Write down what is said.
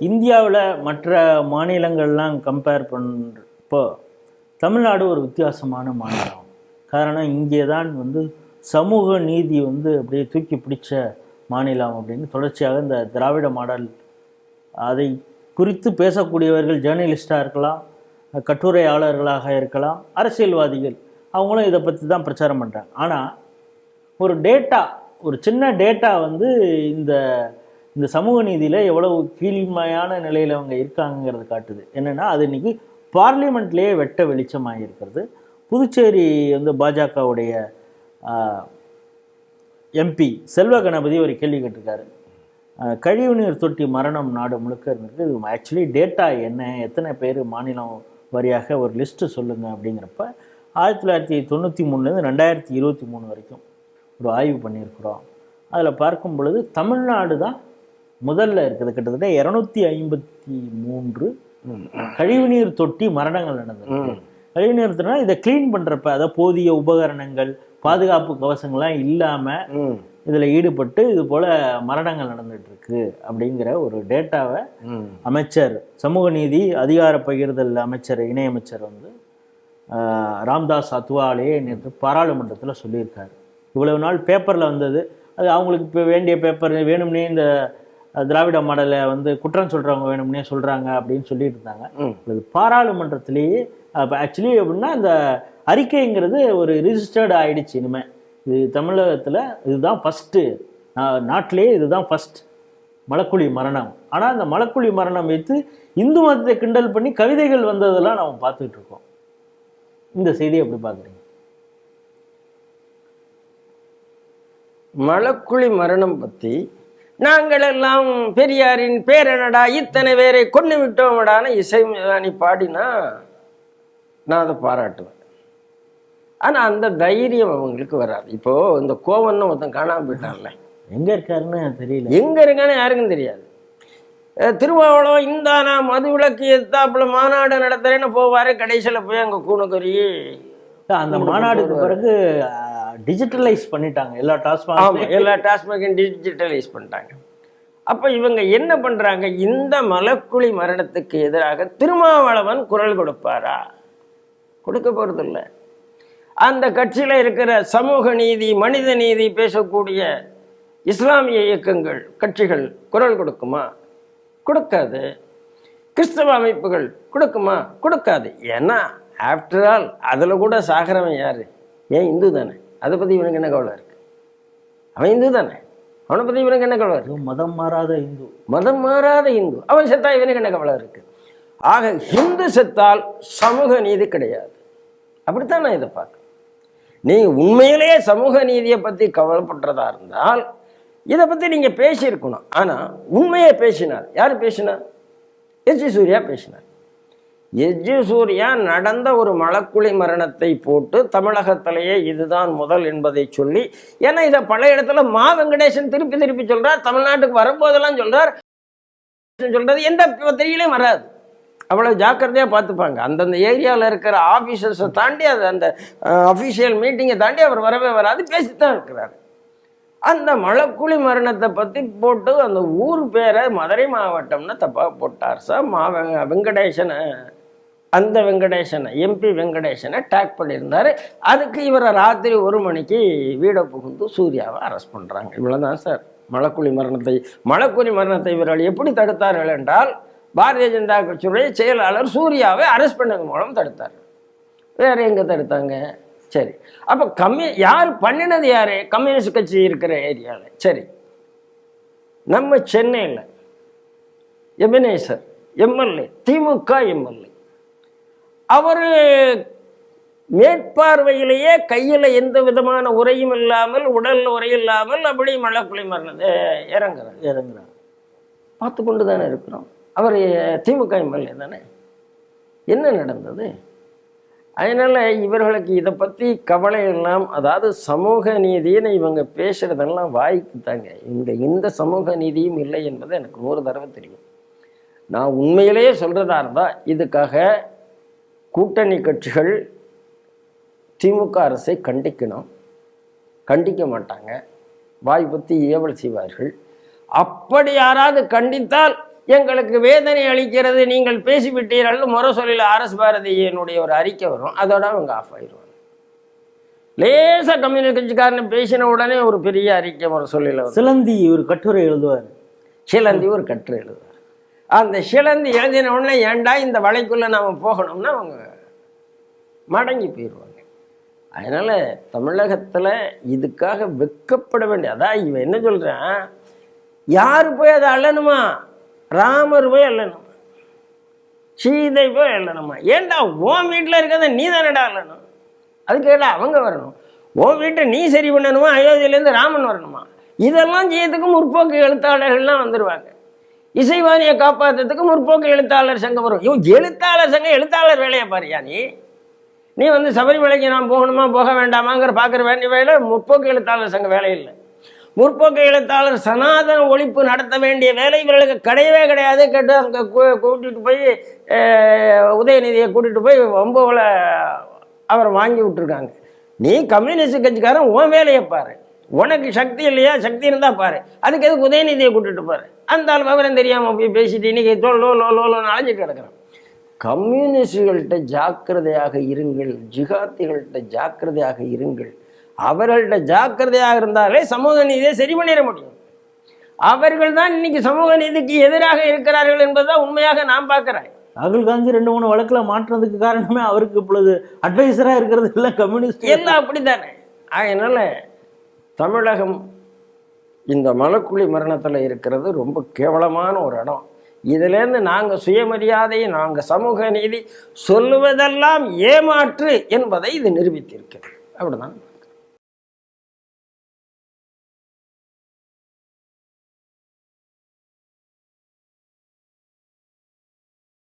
இந்தியாவில் மற்ற மாநிலங்கள்லாம் கம்பேர் பண்ணுறப்போ தமிழ்நாடு ஒரு வித்தியாசமான மாநிலம். காரணம் இங்கே தான் வந்து சமூக நீதி வந்து அப்படியே தூக்கி பிடிச்ச மாநிலம் அப்படின்னு தொடர்ச்சியாக இந்த திராவிட மாடல் அதை குறித்து பேசக்கூடியவர்கள் ஜேர்னலிஸ்டாக இருக்கலாம் கட்டுரையாளர்களாக இருக்கலாம் அரசியல்வாதிகள் அவங்களும் இதை பற்றி தான் பிரச்சாரம் பண்ணுறாங்க ஆனால் ஒரு டேட்டா ஒரு சின்ன டேட்டா வந்து இந்த இந்த சமூக நீதியில் எவ்வளவு கீழ்மையான நிலையில் அவங்க இருக்காங்கங்கிறது காட்டுது. என்னென்னா அது இன்னைக்கு பார்லிமெண்ட்லேயே வெட்ட வெளிச்சமாக இருக்கிறது புதுச்சேரி வந்து பாஜகவுடைய எம்பி செல்வ கணபதி ஒரு கேள்வி கேட்டிருக்காரு. கழிவுநீர் தொட்டி மரணம் நாடு முழுக்க இருந்திருக்கு. இது ஆக்சுவலி டேட்டா என்ன? எத்தனை பேர் மாநிலம் வரியாக ஒரு லிஸ்ட்டு சொல்லுங்கள் அப்படிங்கிறப்ப ஆயிரத்தி தொள்ளாயிரத்தி தொண்ணூற்றி மூணுலேருந்து ரெண்டாயிரத்தி இருபத்தி மூணு வரைக்கும் ஒரு ஆய்வு பண்ணியிருக்கிறோம். அதில் பார்க்கும் பொழுது தமிழ்நாடு தான் முதல்ல இருக்குது கிட்டத்தட்ட இரநூத்தி ஐம்பத்தி மூன்று கழிவுநீர் தொட்டி மரணங்கள் நடந்திருக்கு. கழிவுநீர் தொட்டினா இதை க்ளீன் பண்ணுறப்ப அதாவது போதிய உபகரணங்கள் பாதுகாப்பு கவசங்கள்லாம் இல்லாமல் ம். இதில் ஈடுபட்டு இது போல் மரணங்கள் நடந்துட்டு இருக்கு அப்படிங்கிற ஒரு டேட்டாவை அமைச்சர் சமூக நீதி அதிகார பகிர்தல் அமைச்சர் இணையமைச்சர் வந்து ராம்தாஸ் அத்வாலே நேற்று பாராளுமன்றத்தில் சொல்லியிருக்காரு. இவ்வளவு நாள் பேப்பரில் வந்தது. அது அவங்களுக்கு இப்போ வேண்டிய பேப்பர் வேணும்னே இந்த திராவிட மாடலை வந்து குற்றம் சொல்கிறவங்க வேணும்னே சொல்கிறாங்க அப்படின்னு சொல்லிட்டு இருந்தாங்க. இது பாராளுமன்றத்திலேயே அப்போ ஆக்சுவலி எப்படின்னா இந்த அறிக்கைங்கிறது ஒரு ரிஜிஸ்டர்டு ஆயிடுச்சு இனிமே. இது தமிழகத்தில் இதுதான் ஃபஸ்ட்டு நாட்டிலேயே இதுதான் ஃபஸ்ட் மலக்குழி மரணம். ஆனால் அந்த மலக்குழி மரணம் வைத்து இந்து மதத்தை கிண்டல் பண்ணி கவிதைகள் வந்ததெல்லாம் நம்ம பார்த்துக்கிட்டு இருக்கோம். இந்த செய்தியை எப்படி பார்க்குறீங்க? மலக்குழி மரணம் பற்றி நாங்கள் எல்லாம் பெரியாரின் பேரனடா இத்தனை பேரை கொண்டு விட்டோமடான்னு இசை நீ பாடினா நான் அதை பாராட்டுவேன். ஆனால் அந்த தைரியம் அவங்களுக்கு வராது. இப்போ இந்த கோவம்னு ஒருத்தன் காணாம போயிட்டான்ல. எங்கே இருக்காருன்னு தெரியல. எங்க இருக்கான்னு யாருக்கும் தெரியாது. திருவாவளம் இந்தானா மது விளக்கு எத்தாப்புல மாநாடு நடத்துறேன்னு போவாரு கடைசியில் போய் அங்கே கூணுக்கறி அந்த மாநாடுக்கு பிறகு டிஜிட்டலைஸ் பண்ணிட்டாங்க. எல்லா ஆமா எல்லா டாஸ்மாகையும் டிஜிட்டலைஸ் பண்ணிட்டாங்க. அப்போ இவங்க என்ன பண்ணுறாங்க இந்த மலக்குழி மரணத்துக்கு எதிராக திருமாவளவன் குரல் கொடுப்பாரா? கொடுக்க போகிறதில்ல அந்த கட்சியில் இருக்கிற சமூக நீதி மனித நீதி பேசக்கூடிய இஸ்லாமிய இயக்கங்கள் கட்சிகள் குரல் கொடுக்குமா? கொடுக்காது. கிறிஸ்தவ அமைப்புகள் கொடுக்குமா? கொடுக்காது. ஏன்னா ஆஃப்டர் ஆல் அதில் கூட சாகிறவன் யார்? ஏன் இந்து தானே? அதை பற்றி இவனுக்கு என்ன கவலை இருக்கு? அவன் இந்து தானே. அவனை பற்றி இவனுக்கு என்ன கவலை இருக்கு? மதம் மாறாத இந்து. மதம் மாறாத இந்து. அவன் செத்தா இவனுக்கு என்ன கவலை இருக்கு? ஆக ஹிந்து செத்தால் சமூக நீதி கிடையாது. அப்படித்தான் நான் இதை பார்க்கிறேன். நீங்க உண்மையிலேயே சமூக நீதியை பத்தி கவலைப்படுறதா இருந்தால் இதை பத்தி நீங்க பேசியிருக்கணும். ஆனா உண்மையை பேசினார் யார் பேசினார் எஸ் ஜி சூர்யா பேசினார். எஜ்ஜு சூர்யா நடந்த ஒரு மலக்குழி மரணத்தை போட்டு தமிழகத்திலேயே இதுதான் முதல் என்பதை சொல்லி ஏன்னா இதை பல இடத்துல மா வெங்கடேசன் திருப்பி திருப்பி சொல்றார் தமிழ்நாட்டுக்கு வரும்போதெல்லாம் சொல்றார். சொல்றது எந்த பத்திரிகையிலையும் வராது. அவ்வளவு ஜாக்கிரதையா பார்த்துப்பாங்க. அந்தந்த ஏரியாவில் இருக்கிற ஆஃபீஸர்ஸை தாண்டி அது அந்த அஃபீஷியல் மீட்டிங்கை தாண்டி அவர் வரவே வராது பேசித்தான் இருக்கிறார். அந்த மலக்குழி மரணத்தை பற்றி போட்டு அந்த ஊர் பேரை மதுரை மாவட்டம்னு தப்பாக போட்டார் சார். மா வெங்க- வெங்கடேசனை அந்த வெங்கடேசனை எம்பி வெங்கடேசனை டேக் பண்ணியிருந்தார். அதுக்கு இவரை ராத்திரி ஒரு மணிக்கு வீடை புகுந்து சூர்யாவை அரெஸ்ட் பண்ணுறாங்க இவ்வளோதான் சார். மலக்குழி மரணத்தை மலக்குழி மரணத்தை இவர்கள் எப்படி தடுத்தார்கள் என்றால் பாரதிய ஜனதா கட்சியுடைய செயலாளர் சூர்யாவை அரெஸ்ட் பண்ணது மூலம் தடுத்தார். வேறு எங்கே தடுத்தாங்க? சரி. அப்போ கம்யூ யார் பண்ணினது யார்? கம்யூனிஸ்ட் கட்சி இருக்கிற ஏரியாவில் சரி. நம்ம சென்னையில் எபினேசர் எம்எல்ஏ திமுக எம்எல்ஏ அவர் மேற்பார்வையிலேயே கையில் எந்த விதமான உரையும் இல்லாமல் உடல் உரை இல்லாமல் அப்படி மழக்குழி மரணத்தை இறங்குறார். இறங்குறார். பார்த்து கொண்டு தானே இருக்கிறோம். அவர் திமுக எம்எல்ஏ தானே. என்ன நடந்தது? அதனால் இவர்களுக்கு இதை பற்றி கவலை எல்லாம் அதாவது சமூக நீதின்னு இவங்க பேசுகிறதெல்லாம் வாய்க்கு தாங்க. இங்க இந்த சமூக நீதியும் இல்லை என்பது எனக்கு நூறு தடவை தெரியும். நான் உண்மையிலேயே சொல்கிறதா இருந்தால் இதுக்காக கூட்டணி கட்சிகள் திமுக அரசை கண்டிக்கணும். கண்டிக்க மாட்டாங்க. வாய் பற்றி ஏவல் செய்வார்கள். அப்படி யாராவது கண்டித்தால் எங்களுக்கு வேதனை அளிக்கிறது. நீங்கள் பேசிவிட்டீர்கள். முரசொலியில் ஆர்எஸ் பாரதியினுடைய ஒரு அறிக்கை வரும். அதோட அவங்க ஆஃப் ஆயிடுவாங்க. லேசா கம்யூனிஸ்ட் கட்சிக்காரன் பேசின உடனே ஒரு பெரிய அறிக்கை முரசொலியில் சிலந்தி ஒரு கட்டுரை எழுதுவார். சிலந்தி ஒரு கட்டுரை எழுதுவார். அந்த சிலந்து எழுதின உடனே ஏன்டா இந்த வலைக்குள்ளே நாம் போகணும்னா அவங்க மடங்கி போயிடுவாங்க. அதனால் தமிழகத்தில் இதுக்காக வெக்கப்பட வேண்டிய அதான் இவன் என்ன சொல்கிறான் யார் போய் அதை அல்லணுமா? ராமர் போய் அல்லணுமா? சீதை போய் அல்லணுமா? ஏன்டா உன் வீட்டில் இருக்கிறத நீ தானடா அல்லணும்? அதுக்கு ஏடா அவங்க வரணும்? உன் வீட்டை நீ சரி பண்ணணுமா? அயோத்தியிலேருந்து ராமன் வரணுமா? இதெல்லாம் செய்யறதுக்கு முற்போக்கு எழுத்தாளர்கள்லாம் வந்துடுவாங்க இசைவாணியை காப்பாற்றுறதுக்கு முற்போக்கு எழுத்தாளர் சங்கம் வரும். இவன் எழுத்தாளர் சங்கம் எழுத்தாளர் வேலையை பாரியா நீ. நீ வந்து சபரிமலைக்கு நான் போகணுமா போக வேண்டாமாங்கிற பார்க்குற வேண்டிய வேலை முற்போக்கு எழுத்தாளர் சங்க வேலை இல்லை. முற்போக்கு எழுத்தாளர் சனாதன ஒழிப்பு நடத்த வேண்டிய வேலை இவர்களுக்கு கிடையவே கிடையாது. கேட்டு அங்கே கூட்டிகிட்டு போய் உதயநிதியை கூட்டிகிட்டு போய் வம்புல அவரை வாங்கி விட்டுருக்காங்க. நீ கம்யூனிஸ்ட் கட்சிக்காரன் உன் வேலையை பாரு. உனக்கு சக்தி இல்லையா? சக்தி இருந்தா பாரு. அதுக்கு எதுக்கு உதயநிதியை கூட்டிட்டு பாரு அந்த ஆள் விவரம் தெரியாம போய் பேசிட்டு இன்னைக்கு தோ லோ லோ லோ லோன்னு அலைஞ்சிட்டு கிடக்குறான். கம்யூனிஸ்டுகள்கிட்ட ஜாக்கிரதையாக இருங்கள் ஜிகாத்திகள்கிட்ட ஜாக்கிரதையாக இருங்கள். அவர்கள்ட்ட ஜாக்கிரதையாக இருந்தாலே சமூக நீதியை சரி பண்ணிட முடியும். அவர்கள் தான் இன்னைக்கு சமூக நீதிக்கு எதிராக இருக்கிறார்கள் என்பதுதான் உண்மையாக நான் பார்க்கிறேன். ராகுல் காந்தி ரெண்டு மூணு வழக்குல மாற்றுறதுக்கு காரணமே அவருக்கு இப்பொழுது அட்வைசரா இருக்கிறது இல்லை கம்யூனிஸ்ட். எல்லாம் அப்படித்தானே? அதனால தமிழகம் இந்த மலக்குழி மரணத்தில் இருக்கிறது ரொம்ப கேவலமான ஒரு இடம். இதிலேருந்து நாங்கள் சுயமரியாதை நாங்கள் சமூக நீதி சொல்லுவதெல்லாம் ஏமாற்று என்பதை இது நிரூபித்திருக்கிறது. அப்படிதான்